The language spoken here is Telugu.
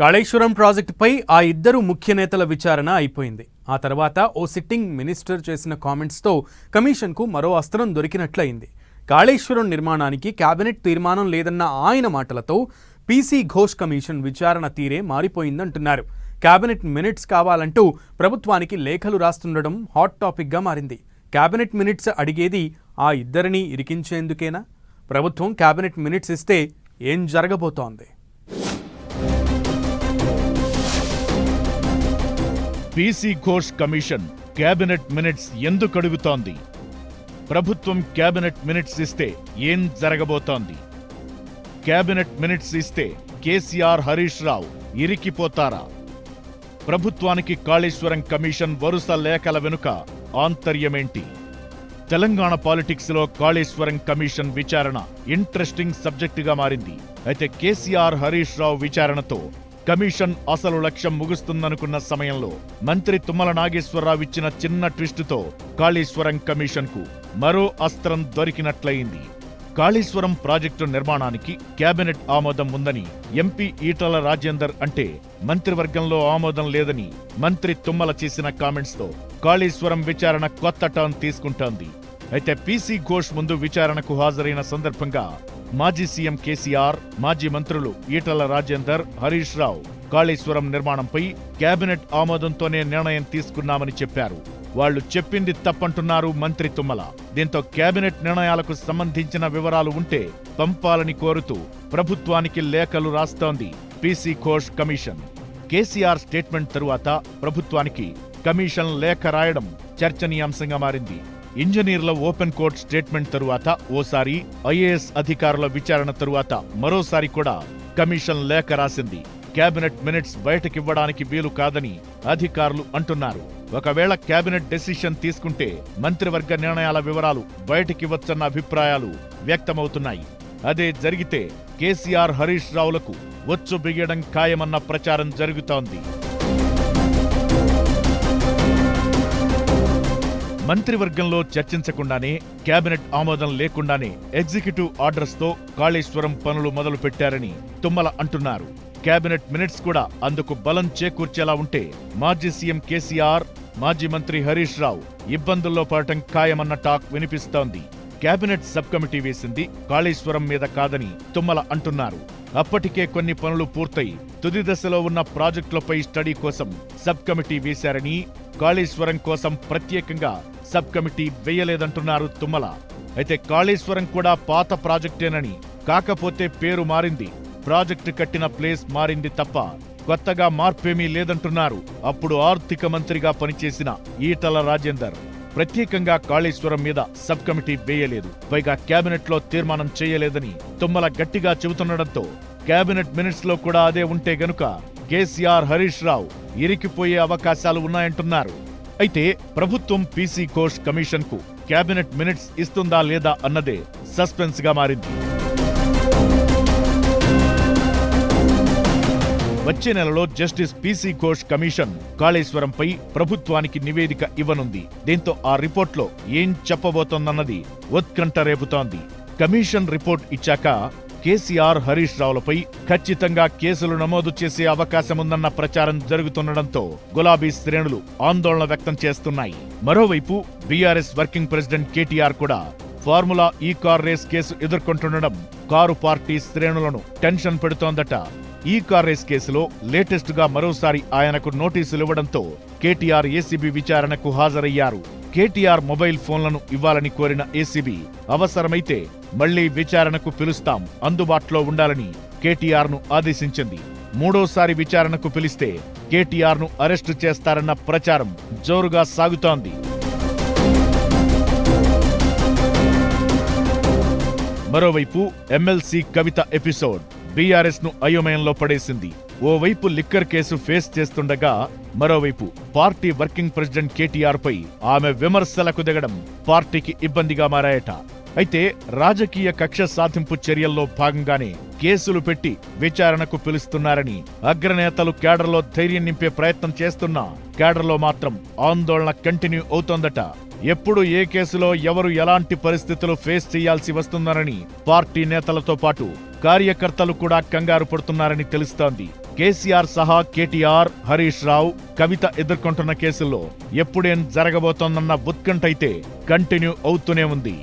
కాళేశ్వరం ప్రాజెక్టుపై ఆ ఇద్దరు ముఖ్య నేతల విచారణ అయిపోయింది. ఆ తర్వాత ఓ సిట్టింగ్ మినిస్టర్ చేసిన కామెంట్స్తో కమిషన్కు మరో అస్త్రం దొరికినట్లయింది. కాళేశ్వరం నిర్మాణానికి కేబినెట్ తీర్మానం లేదన్న ఆయన మాటలతో పీసీ ఘోష్ కమిషన్ విచారణ తీరే మారిపోయిందంటున్నారు. కేబినెట్ మినిట్స్ కావాలంటూ ప్రభుత్వానికి లేఖలు రాస్తుండడం హాట్ టాపిక్గా మారింది. కేబినెట్ మినిట్స్ అడిగేది ఆ ఇద్దరిని ఇరికించేందుకేనా? ప్రభుత్వం కేబినెట్ మినిట్స్ ఇస్తే ఏం జరగబోతోంది? PC Ghosh commission cabinet minutes ఎందుకు అడుగుతోంది? ప్రభుత్వం కేబినెట్ మినిట్స్ ఇస్తే ఏం జరగబోతోంది? కేబినెట్ మినిట్స్ ఇస్తే కేసీఆర్ హరీష్ రావు ఇరికిపోతారా? ప్రభుత్వానికి కాళేశ్వరం కమిషన్ వరుస లేఖల వెనుక ఆంతర్యమేంటి? తెలంగాణ పాలిటిక్స్లో కాళేశ్వరం కమిషన్ విచారణ ఇంట్రెస్టింగ్ సబ్జెక్టుగా మారింది. అయితే కేసీఆర్ హరీష్ రావు విచారణతో కమిషన్ అసలు లక్ష్యం ముగుస్తుందనుకున్న సమయంలో మంత్రి తుమ్మల నాగేశ్వరరావు ఇచ్చిన చిన్న ట్విస్టుతో కాళేశ్వరం కమిషన్కు మరో అస్త్రం దొరికినట్లయింది. కాళేశ్వరం ప్రాజెక్టు నిర్మాణానికి కేబినెట్ ఆమోదం ఉందని ఎంపీ ఈటల రాజేందర్ అంటే మంత్రివర్గంలో ఆమోదం లేదని మంత్రి తుమ్మల చేసిన కామెంట్స్తో కాళేశ్వరం విచారణ కొత్త టర్న్ తీసుకుంటోంది. అయితే పీసీ ఘోష్ ముందు విచారణకు హాజరైన సందర్భంగా మాజీ సీఎం కేసీఆర్ మాజీ మంత్రులు ఈటల రాజేందర్ హరీష్ రావు కాళేశ్వరం నిర్మాణంపై కేబినెట్ ఆమోదంతోనే నిర్ణయం తీసుకున్నామని చెప్పారు. వాళ్ళు చెప్పింది తప్పంటున్నారు మంత్రి తుమ్మల. దీంతో కేబినెట్ నిర్ణయాలకు సంబంధించిన వివరాలు ఉంటే పంపాలని కోరుతూ ప్రభుత్వానికి లేఖలు రాస్తోంది PC Ghosh commission. KCR statement తరువాత ప్రభుత్వానికి కమిషన్ లేఖ రాయడం చర్చనీయాంశంగా మారింది. ఇంజనీర్ల ఓపెన్ కోర్ట్ స్టేట్మెంట్ తరువాత ఓసారి ఐఏఎస్ అధికారుల విచారణ తరువాత మరోసారి కూడా కమిషన్ లేఖ రాసింది. కేబినెట్ మినిట్స్ బయటకివ్వడానికి వీలు కాదని అధికారులు అంటున్నారు. ఒకవేళ కేబినెట్ డెసిషన్ తీసుకుంటే మంత్రివర్గ నిర్ణయాల వివరాలు బయటకివ్వచ్చన్న అభిప్రాయాలు వ్యక్తమవుతున్నాయి. అదే జరిగితే కేసీఆర్ హరీష్ రావులకు వచ్చు బిగియడం ఖాయమన్న ప్రచారం జరుగుతోంది. మంత్రివర్గంలో చర్చించకుండానే కేబినెట్ ఆమోదం లేకుండానే ఎగ్జిక్యూటివ్ ఆర్డర్స్తో కాళేశ్వరం పనులు మొదలు పెట్టారని తుమ్మల అంటున్నారు. కేబినెట్ మినిట్స్ కూడా అందుకు బలం చేకూర్చేలా ఉంటే మాజీ సీఎం కేసీఆర్ మాజీ మంత్రి హరీష్ రావు ఇబ్బందుల్లో పడటం ఖాయమన్న టాక్ వినిపిస్తోంది. కేబినెట్ సబ్ కమిటీ వేసింది కాళేశ్వరం మీద కాదని తుమ్మల అంటున్నారు. అప్పటికే కొన్ని పనులు పూర్తయి తుది దశలో ఉన్న ప్రాజెక్టులపై స్టడీ కోసం సబ్ కమిటీ వేశారని కాళేశ్వరం కోసం ప్రత్యేకంగా సబ్ కమిటీ వేయలేదంటున్నారు తుమ్మల. అయితే కాళేశ్వరం కూడా పాత ప్రాజెక్టేనని కాకపోతే పేరు మారింది. ప్రాజెక్టు కట్టిన ప్లేస్ మారింది తప్ప కొత్తగా మార్పేమీ లేదంటున్నారు. అప్పుడు ఆర్థిక మంత్రిగా పనిచేసిన ఈటల రాజేందర్. ప్రత్యేకంగా కాళేశ్వరం మీద సబ్ కమిటీ వేయలేదు. పైగా కేబినెట్లో తీర్మానం చేయలేదని తుమ్మల గట్టిగా చెబుతుండటంతో కేబినెట్ మినిట్స్లో కూడా అదే ఉంటే గనుక కేసీఆర్ హరీష్ రావు ఇరికిపోయే అవకాశాలు ఉన్నాయంటున్నారు. అయితే ప్రభుత్వం పీసీ ఘోష్ కమిషన్కు కేబినెట్ మినిట్స్ ఇస్తుందా లేదా అన్నదే సస్పెన్స్గా మారింది. వచ్చే నెలలో జస్టిస్ పీసీ ఘోష్ కమిషన్ కాళేశ్వరంపై ప్రభుత్వానికి నివేదిక ఇవ్వనుంది. దీంతో ఆ రిపోర్ట్లో ఏం చెప్పబోతోందన్నది ఉత్కంఠ రేపుతోంది. కమిషన్ రిపోర్ట్ ఇచ్చాక కేసీఆర్ హరీష్ రావులపై ఖచ్చితంగా కేసులు నమోదు చేసే అవకాశముందన్న ప్రచారం జరుగుతుండటంతో గులాబీ శ్రేణులు ఆందోళన వ్యక్తం చేస్తున్నాయి. మరోవైపు బీఆర్ఎస్ వర్కింగ్ ప్రెసిడెంట్ కేటీఆర్ కూడా formula E car race case ఎదుర్కొంటుండడం car party శ్రేణులను టెన్షన్ పెడుతోందట. ఈ కార్ రేస్ కేసులో లేటెస్ట్గా మరోసారి ఆయనకు నోటీసులు ఇవ్వడంతో కేటీఆర్ ఏసీబీ విచారణకు హాజరయ్యారు. కేటీఆర్ మొబైల్ ఫోన్లను ఇవ్వాలని కోరిన ఏసీబీ అవసరమైతే మళ్ళీ విచారణకు పిలుస్తాం అందుబాటులో ఉండాలని కేటీఆర్ను ఆదేశించింది. మూడోసారి విచారణకు పిలిస్తే కేటీఆర్ను అరెస్టు చేస్తారన్న ప్రచారం జోరుగా సాగుతోంది. మరోవైపు ఎమ్మెల్సీ కవిత ఎపిసోడ్ బీఆర్ఎస్ను అయోమయంలో పడేసింది. ఓవైపు లిక్కర్ కేసు ఫేస్ చేస్తుండగా మరోవైపు పార్టీ వర్కింగ్ ప్రెసిడెంట్ కేటీఆర్ పై ఆమె విమర్శలకు దిగడం పార్టీకి ఇబ్బందిగా మారాయట. అయితే రాజకీయ కక్ష సాధింపు చర్యల్లో భాగంగానే కేసులు పెట్టి విచారణకు పిలుస్తున్నారని అగ్రనేతలు కేడర్లో ధైర్యం నింపే ప్రయత్నం చేస్తున్నా కేడర్లో మాత్రం ఆందోళన కంటిన్యూ అవుతోందట. ఎప్పుడు ఏ కేసులో ఎవరు ఎలాంటి పరిస్థితులు ఫేస్ చేయాల్సి వస్తుందనని పార్టీ నేతలతో పాటు కార్యకర్తలు కూడా కంగారు పడుతున్నారని తెలుస్తోంది. కేసీఆర్ సహా కేటీఆర్ హరీష్ రావు కవిత ఎదుర్కొంటున్న కేసుల్లో ఎప్పుడేం జరగబోతోందన్న ఉత్కంఠ అయితే కంటిన్యూ అవుతూనే ఉంది.